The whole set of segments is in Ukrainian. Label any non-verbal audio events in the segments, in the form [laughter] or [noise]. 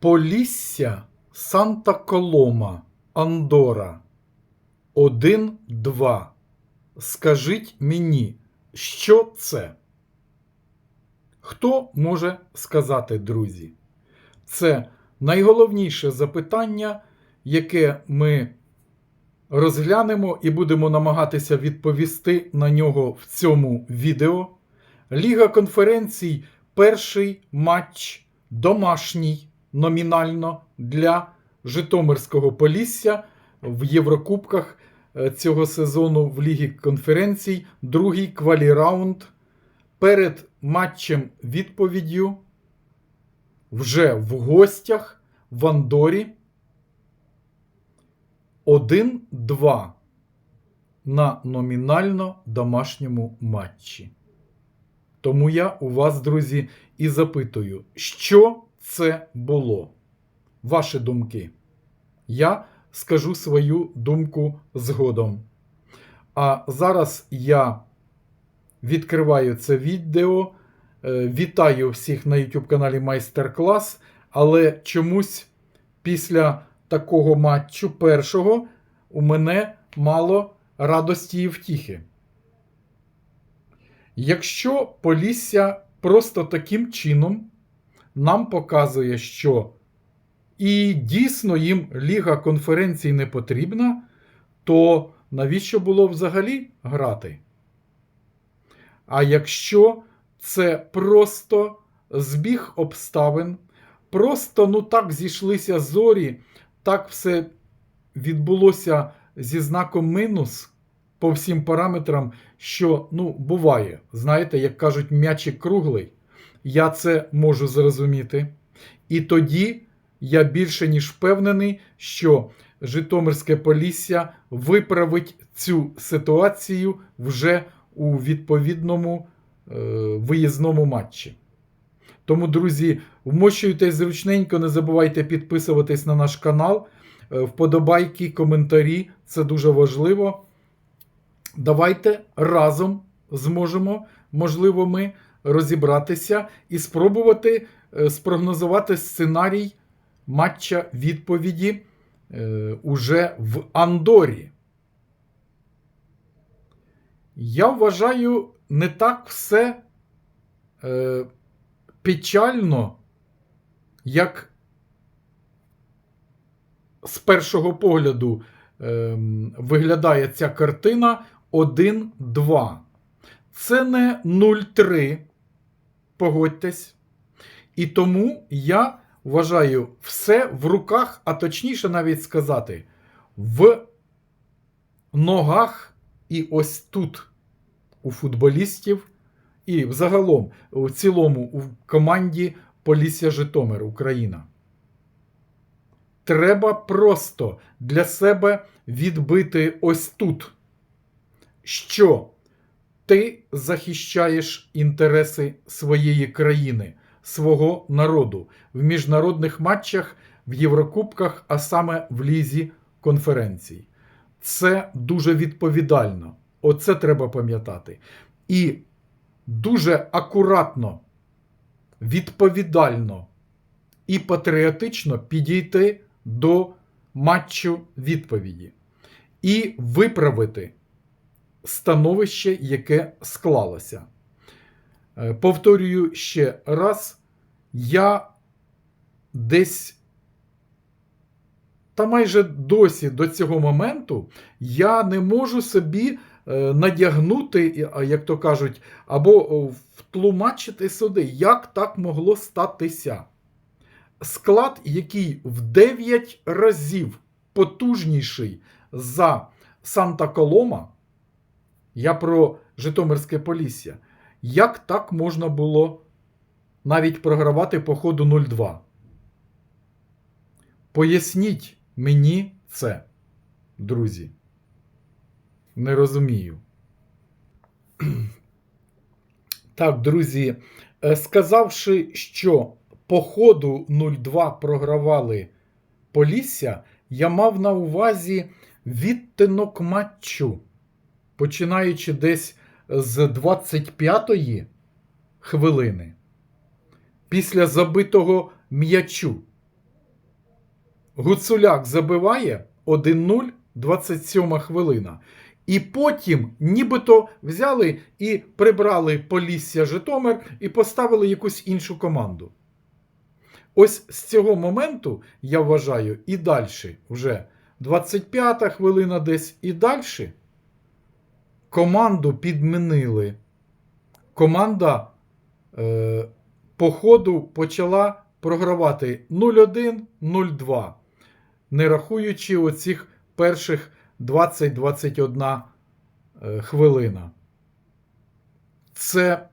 Полісся Санта Колома, Андора. 1-2. Скажіть мені, що це? Хто може сказати, друзі? Це найголовніше запитання, яке ми розглянемо і будемо намагатися відповісти на нього в цьому відео. Ліга конференцій перший матч домашній номінально для Житомирського Полісся в Єврокубках е, цього сезону в Лігі конференцій. Другий кваліраунд перед матчем відповіддю вже в гостях в Андорі 1-2 на номінально домашньому матчі. Тому я у вас, друзі, і запитую, що це було? Ваші думки. Я скажу свою думку згодом. А зараз я відкриваю це відео. Е, Вітаю всіх на YouTube каналі Майстер-клас. Але чомусь після такого матчу першого у мене мало радості і втіхи. Якщо Полісся просто таким чином нам показує, що і дійсно їм Ліга конференцій не потрібна, то навіщо було взагалі грати? А якщо це просто збіг обставин, просто ну так зійшлися зорі, так все відбулося зі знаком мінус по всім параметрам, що ну, буває. Знаєте, як кажуть, м'ячик круглий. Я це можу зрозуміти. І тоді я більше ніж впевнений, що Житомирське Полісся виправить цю ситуацію вже у відповідному е, виїзному матчі. Тому, друзі, вмощуйтесь зручненько, не забувайте підписуватись на наш канал. Е, Вподобайки, коментарі це дуже важливо. Давайте разом зможемо, можливо, ми розібратися і спробувати е, спрогнозувати сценарій матча відповіді е, уже в Андорі. Я вважаю, не так все е, печально, як з першого погляду е, виглядає ця картина 1-2. Це не 0-3, погодьтесь. І тому я вважаю все в руках, а точніше навіть сказати, в ногах і ось тут у футболістів, і взагалом у цілому у команді Полісся Житомир Україна. Треба просто для себе відбити ось тут, що ти захищаєш інтереси своєї країни, свого народу в міжнародних матчах, в Єврокубках, а саме в лізі конференцій. Це дуже відповідально. Оце треба пам'ятати. І дуже акуратно, відповідально і патріотично підійти до матчу відповіді і виправити становище, яке склалося. Е, Повторюю ще раз, я десь. Та майже досі до цього моменту я не можу собі е, надягнути, як то кажуть, або втлумачити сюди, як так могло статися. Склад, який в 9 разів потужніший за Санта Колома, я про Житомирське Полісся, як так можна було навіть програвати по ходу 0-2? Поясніть мені це, друзі. Не розумію. [clears throat] Так, друзі, е, сказавши, що по ходу 0-2 програвали Полісся, я мав на увазі відтинок матчу, починаючи десь з 25-ї хвилини, після забитого м'ячу. Гуцуляк забиває 1-0, 27 хвилина. І потім нібито взяли і прибрали Полісся Житомир і поставили якусь іншу команду. Ось з цього моменту, я вважаю, і далі, вже 25 хвилина десь і далі, команду підмінили. Команда е, по ходу почала програвати 0-1, 0-2, не рахуючи оцих перших 20-21 е, хвилина. Це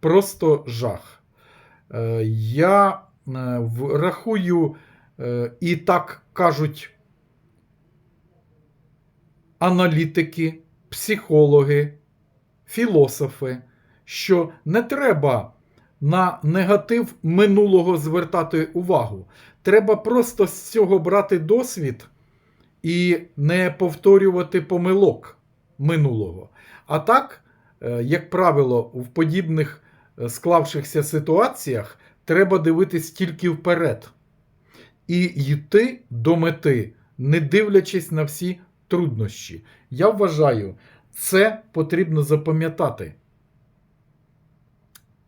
просто жах. Е, Я е, рахую, е, і так кажуть аналітики, психологи, філософи, що не треба на негатив минулого звертати увагу. Треба просто з цього брати досвід і не повторювати помилок минулого. А так, е, як правило, в подібних е, склавшихся ситуаціях треба дивитись тільки вперед і йти до мети, не дивлячись на всі труднощі. Я вважаю, це потрібно запам'ятати.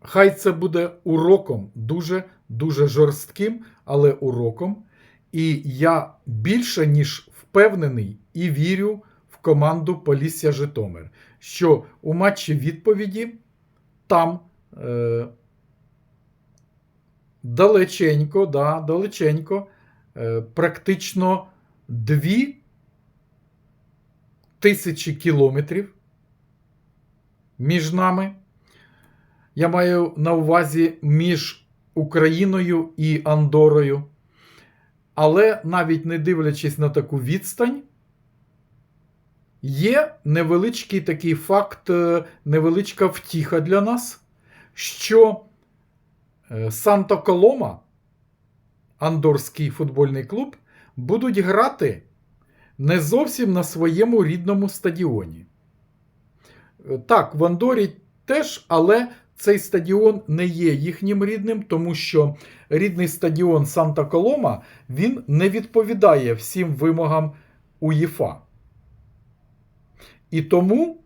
Хай це буде уроком, дуже дуже жорстким, але уроком. І я більше ніж впевнений і вірю в команду Полісся Житомир, що у матчі відповіді там е, далеченько, да, далеченько, е, практично дві тисячі кілометрів між нами. Я маю на увазі між Україною і Андорою. Але навіть не дивлячись на таку відстань, є невеличкий такий факт, е, невеличка втіха для нас, що е, Санта Колома, Андорський футбольний клуб, будуть грати не зовсім на своєму рідному стадіоні. Е, Так, в Андорі теж, але цей стадіон не є їхнім рідним, тому що рідний стадіон Санта Колома він не відповідає всім вимогам УЄФА. І тому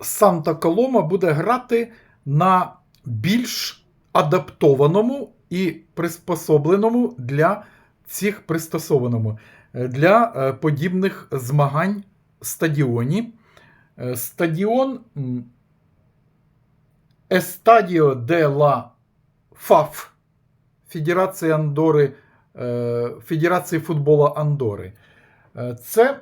Санта Колома буде грати на більш адаптованому і приспособленому для цих пристосованому е, для е, подібних змагань стадіоні. Е, Стадіон Естадіо де ла ФАФ Федерації Андори, Федерації футболу Андори. Це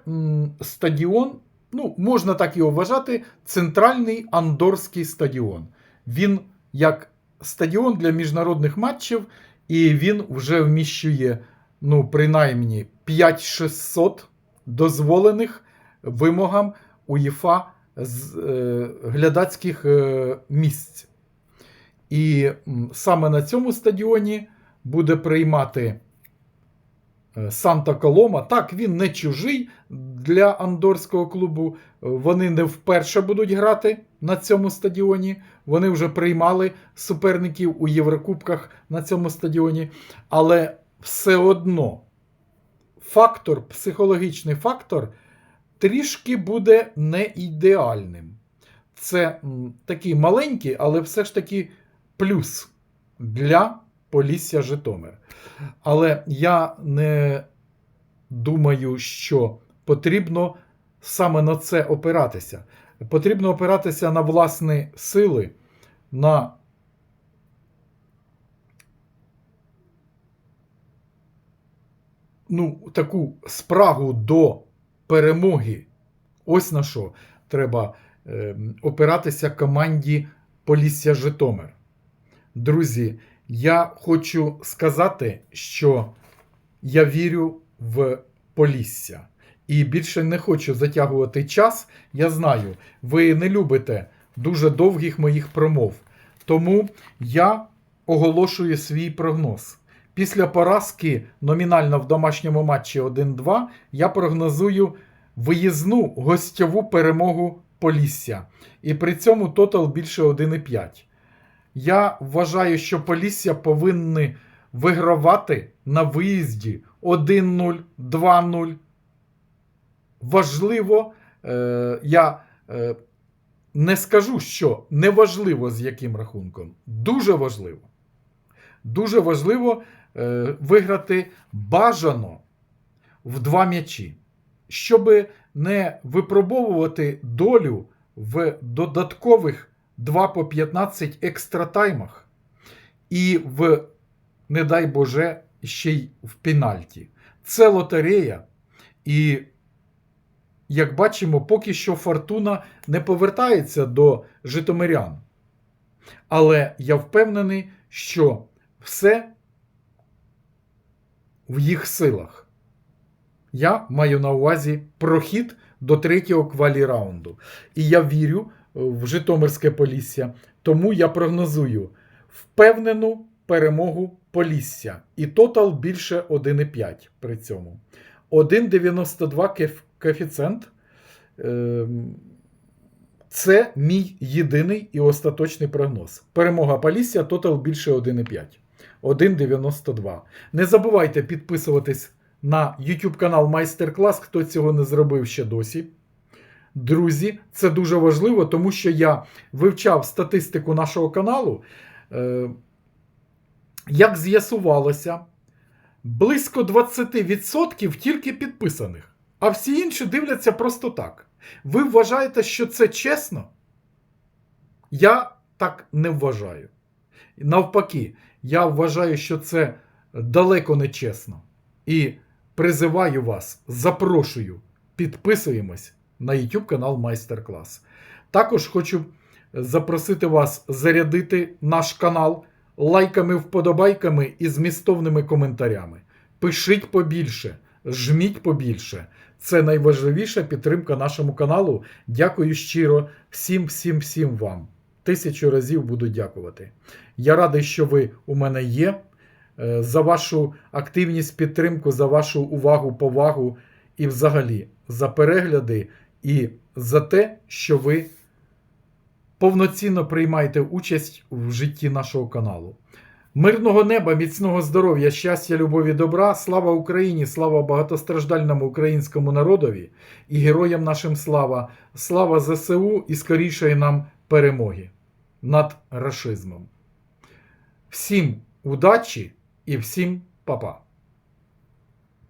стадіон, ну, можна так його вважати, центральний андорський стадіон. Він як стадіон для міжнародних матчів, і він вже вміщує, ну, принаймні 5600 дозволених вимогам УЄФА з е, глядацьких е, місць. І саме на цьому стадіоні буде приймати е, Санта Колома. Так, він не чужий для андорського клубу. Вони не вперше будуть грати на цьому стадіоні. Вони вже приймали суперників у Єврокубках на цьому стадіоні. Але все одно фактор, психологічний фактор трішки буде не ідеальним. Це такий маленький, але все ж таки плюс для Полісся Житомир. Але я не думаю, що потрібно саме на це опиратися. Потрібно опиратися на власні сили, на ну, таку спрагу до перемоги. Ось на що треба е, опиратися команді Полісся Житомир. Друзі, я хочу сказати, що я вірю в Полісся. І більше не хочу затягувати час. Я знаю, ви не любите дуже довгих моїх промов. Тому я оголошую свій прогноз. Після поразки номінально в домашньому матчі 1-2 я прогнозую виїзну гостьову перемогу Полісся. І при цьому тотал більше 1,5. Я вважаю, що Полісся повинні вигравати на виїзді 1-0, 2-0. Важливо, е, я е, не скажу, що не важливо з яким рахунком. Дуже важливо. Дуже важливо виграти бажано в два м'ячі, щоб не випробовувати долю в додаткових 2 по 15 екстратаймах і в, не дай Боже, ще й в пенальті. Це лотерея. І, як бачимо, поки що фортуна не повертається до житомирян. Але я впевнений, що все в їх силах. Я маю на увазі прохід до третього квалі-раунду. І я вірю в Житомирське Полісся, тому я прогнозую впевнену перемогу Полісся. І тотал більше 1,5 при цьому. 1,92 кеф- коефіцієнт. Ем, Це мій єдиний і остаточний прогноз. Перемога Полісся, тотал більше 1,5. 1,92. Не забувайте підписуватись на YouTube канал Майстер-клас, хто цього не зробив ще досі. Друзі, це дуже важливо, тому що я вивчав статистику нашого каналу. Е, Як з'ясувалося, близько 20% тільки підписаних, а всі інші дивляться просто так. Ви вважаєте, що це чесно? Я так не вважаю. Навпаки, я вважаю, що це далеко не чесно. І призиваю вас, запрошую, підписуємось на YouTube канал Майстер-клас. Також хочу запросити вас зарядити наш канал лайками, вподобайками і змістовними коментарями. Пишіть побільше, жміть побільше. Це найважливіша підтримка нашому каналу. Дякую щиро всім, всім, всім вам. Тисячу разів буду дякувати. Я радий, що ви у мене є. Е, За вашу активність, підтримку, за вашу увагу, повагу і взагалі за перегляди і за те, що ви повноцінно приймаєте участь в житті нашого каналу. Мирного неба, міцного здоров'я, щастя, любові, добра, слава Україні, слава багатостраждальному українському народові і героям нашим слава, слава ЗСУ і скорішої нам перемоги над рашизмом. Всім удачі і всім па-па!